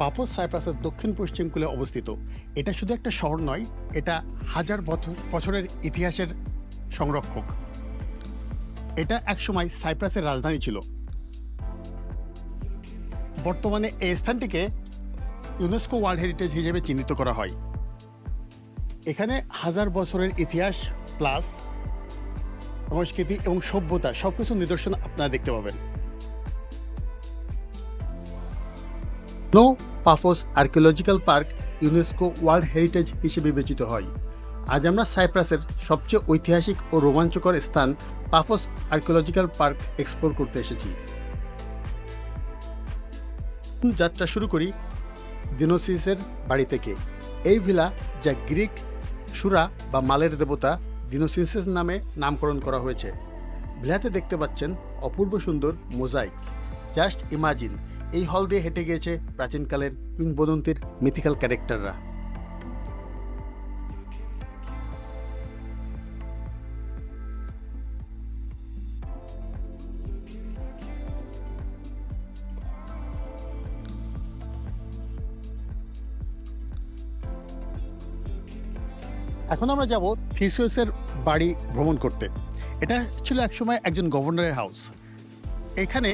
পাপোস সাইপ্রাসের দক্ষিণ পশ্চিম কূলে অবস্থিত। এটা শুধু একটা শহর নয়, এটা হাজার বছর বছরের ইতিহাসের সংরক্ষক। এটা একসময় সাইপ্রাসের রাজধানী ছিল। বর্তমানে এই স্থানটিকে ইউনেস্কো ওয়ার্ল্ড হেরিটেজ হিসেবে চিহ্নিত করা হয়। এখানে হাজার বছরের ইতিহাস প্লাস সংস্কৃতি এবং সভ্যতা সব কিছু নিদর্শন আপনারা দেখতে পাবেন। Paphos archaeological park UNESCO world heritage হিসেবে বিবেচিত হয়। আজ আমরা সাইপ্রাসের সবচেয়ে ঐতিহাসিক ও রোমাঞ্চকর স্থান পাফোস আর্কিওলজিক্যাল পার্ক এক্সপ্লোর করতে এসেছি। যাত্রা শুরু করি দিনোসিসের বাড়ি থেকে। এই ভিলা যা গ্রিক সুরা বা মালের দেবতা দিনোসিসেস নামে নামকরণ করা হয়েছে। ভিলাতে দেখতে পাচ্ছেন অপূর্ব সুন্দর মোজাইকস। জাস্ট ইমাজিন এই হল দিয়ে হেঁটে গিয়েছে প্রাচীনকালের কিংবদন্তির মিথিক্যাল ক্যারেক্টাররা এখন আমরা যাব থিসিয়াসের বাড়ি ভ্রমণ করতে। এটা ছিল একসময় একজন গভর্নরের হাউস। এখানে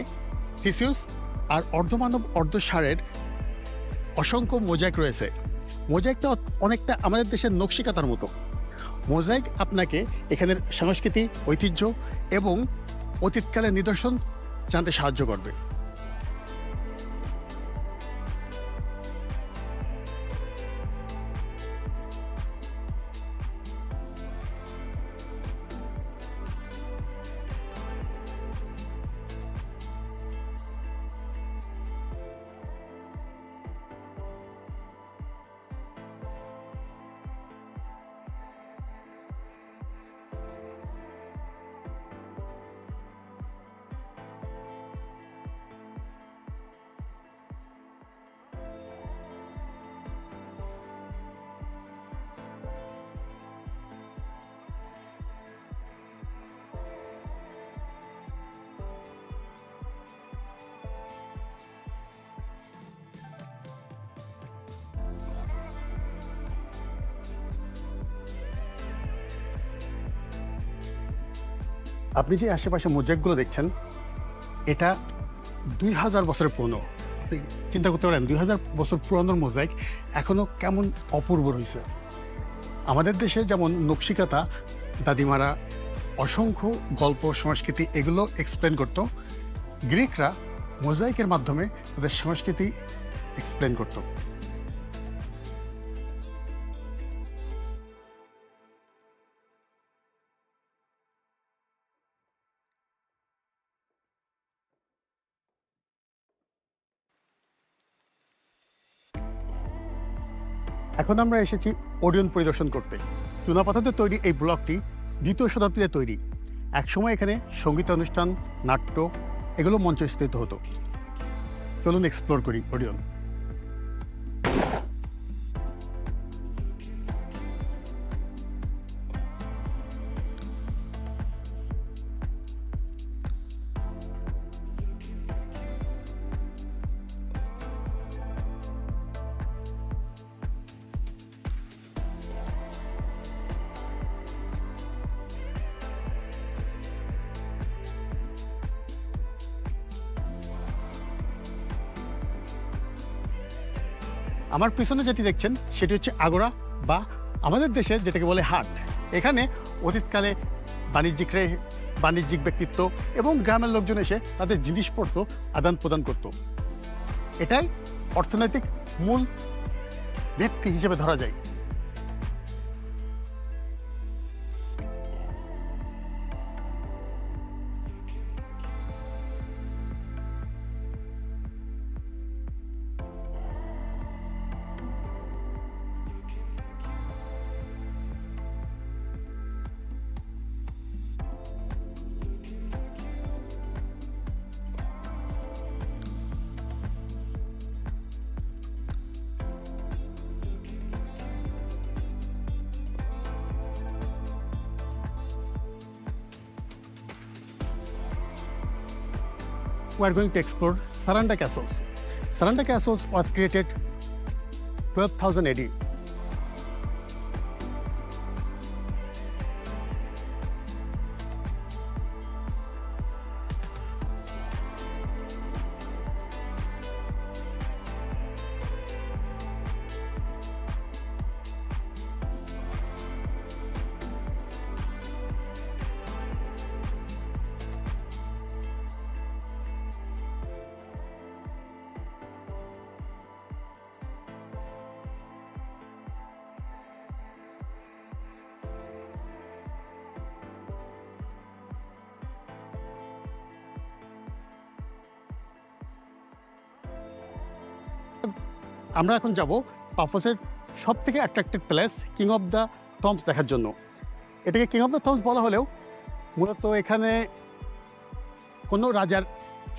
থিসিউস আর অর্ধমানব অর্ধসারের অসংখ্য মোজাইক রয়েছে। মোজাইকটা অনেকটা আমাদের দেশের নকশিকাতার মতো। মোজাইক আপনাকে এখানের সংস্কৃতি ঐতিহ্য এবং অতীতকালের নিদর্শন জানতে সাহায্য করবে। আপনি যে আশেপাশে মোজাইকগুলো দেখছেন, এটা দুই হাজার বছরের পুরনো। আপনি চিন্তা করতে পারেন, দুই হাজার বছর পুরানোর মোজাইক এখনও কেমন অপূর্ব রয়েছে। আমাদের দেশে যেমন নকশিকাতা, দাদিমারা অসংখ্য গল্প, সংস্কৃতি এগুলো এক্সপ্লেন করতো। গ্রিকরা মোজাইকের মাধ্যমে তাদের সংস্কৃতি এক্সপ্লেন করতো। এখন আমরা এসেছি ওডিয়ন পরিদর্শন করতে। চুনাপাথাতে তৈরি এই ব্লকটি দ্বিতীয় শতাব্দীতে তৈরি। একসময় এখানে সংগীত অনুষ্ঠান নাট্য, এগুলো মঞ্চস্থিত হতো। চলুন এক্সপ্লোর করি ওডিয়ন। আমার পিছনে যেটি দেখছেন, সেটি হচ্ছে আগোড়া বা আমাদের দেশে যেটাকে বলে হাট। এখানে অতীতকালে বাণিজ্যিক বাণিজ্যিক ব্যক্তিত্ব এবং গ্রামের লোকজন এসে তাদের জিনিসপত্র আদান প্রদান করত। এটাই অর্থনৈতিক মূল ভিত্তি হিসেবে ধরা যায়। We are going to explore Saranda castles. Saranda Castles was created 12,000 AD. আমরা এখন যাব পাফোসের সব থেকে attractive place king of the tombs দেখার জন্য। এটাকে কিং অফ দ্য থমস বলা হলেও মূলত এখানে কোনো রাজার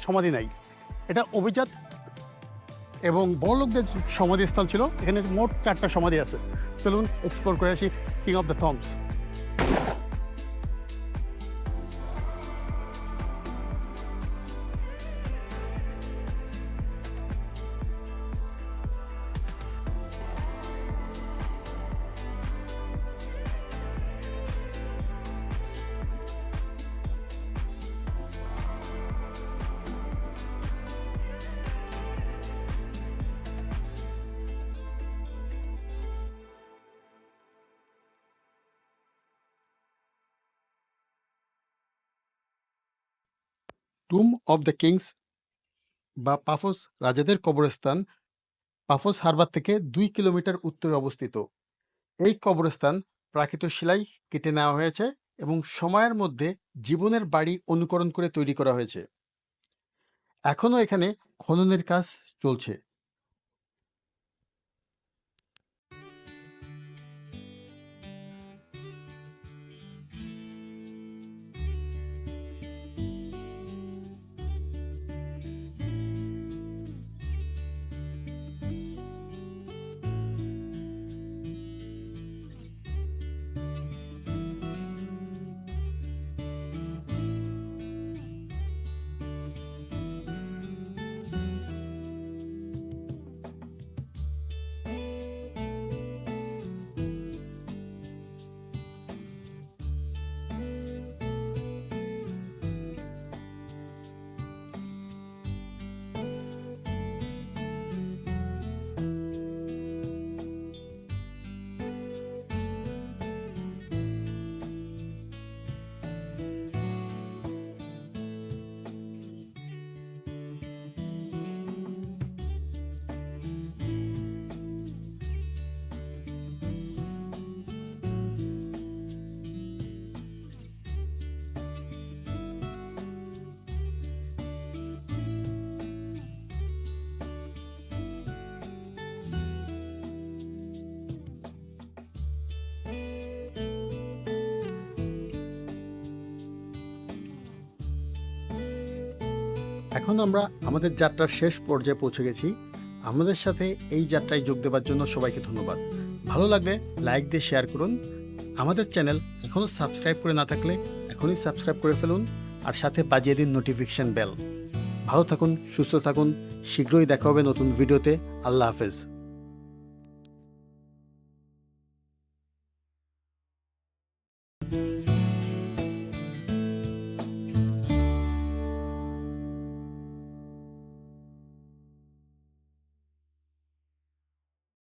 সমাধি নাই। এটা অভিজাত এবং বড়লোকদের সমাধিস্থল ছিল। এখানে মোট চারটা সমাধি আছে। চলুন এক্সপ্লোর করে আসি king of the tombs tomb of the kings বা পাফোস রাজাদের কবরস্থান পাফোস হারবার থেকে দুই কিলোমিটার উত্তরে অবস্থিত। এই কবরস্থান প্রাকৃত শিলাই কেটে নেওয়া হয়েছে এবং সময়ের মধ্যে জীবনের বাড়ি অনুকরণ করে তৈরি করা হয়েছে। এখনও এখানে খননের কাজ চলছে। এখন আমরা আমাদের যাত্রার শেষ পর্যায়ে পৌঁছে গেছি। আমাদের সাথে এই যাত্রায় যোগ দেওয়ার জন্য সবাইকে ধন্যবাদ। ভালো লাগলে লাইক দিয়ে শেয়ার করুন। আমাদের চ্যানেল এখনও সাবস্ক্রাইব করে না থাকলে এখনই সাবস্ক্রাইব করে ফেলুন আর সাথে বাজিয়ে দিন নোটিফিকেশন বেল। ভালো থাকুন, সুস্থ থাকুন। শীঘ্রই দেখা হবে নতুন ভিডিওতে। আল্লাহ হাফেজ।